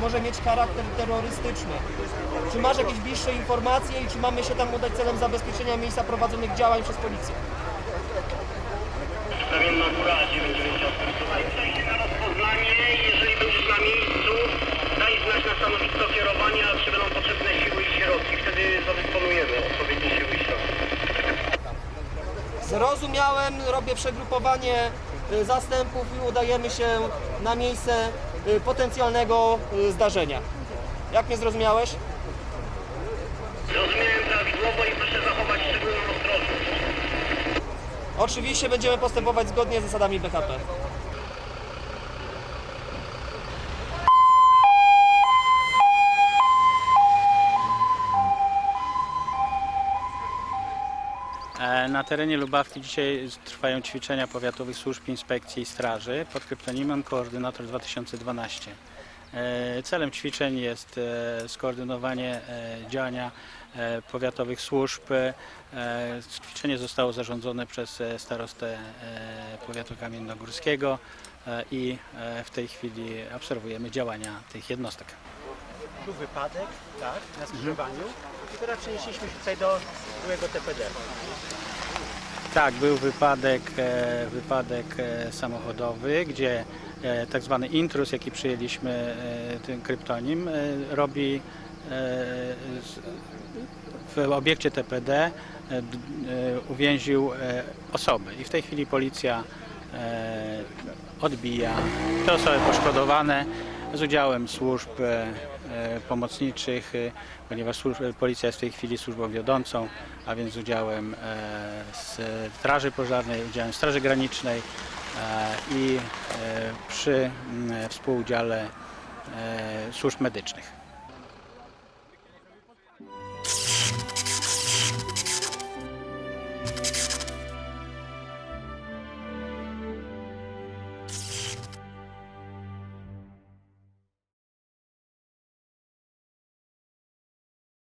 może mieć charakter terrorystyczny. Czy masz jakieś bliższe informacje i czy mamy się tam udać celem zabezpieczenia miejsca prowadzonych działań przez policję? Stawienna góra 998. Zrozumiałem, robię przegrupowanie y, zastępów i udajemy się na miejsce y, potencjalnego y, zdarzenia. Jak mnie zrozumiałeś? Zrozumiałem prawidłowo i proszę zachować szczególną ostrożność. Oczywiście będziemy postępować zgodnie z zasadami BHP. Na terenie Lubawki dzisiaj trwają ćwiczenia powiatowych służb inspekcji i straży pod kryptonimem Koordynator 2012. E, Celem ćwiczeń jest e, skoordynowanie e, działania powiatowych służb. Ćwiczenie zostało zarządzone przez starostę powiatu kamiennogórskiego i w tej chwili obserwujemy działania tych jednostek. Był wypadek, tak, na skrzyżowaniu i teraz przenieśliśmy się tutaj do byłego TPD. Tak, był wypadek, e, wypadek e, samochodowy, gdzie e, tak zwany intruz, jaki przyjęliśmy ten kryptonim, robi w obiekcie TPD uwięził osoby. I w tej chwili policja odbija te osoby poszkodowane z udziałem służb e, e, pomocniczych, e, ponieważ policja jest w tej chwili służbą wiodącą, a więc z udziałem Straży Pożarnej, udziałem Straży Granicznej i przy mm, współudziale służb medycznych.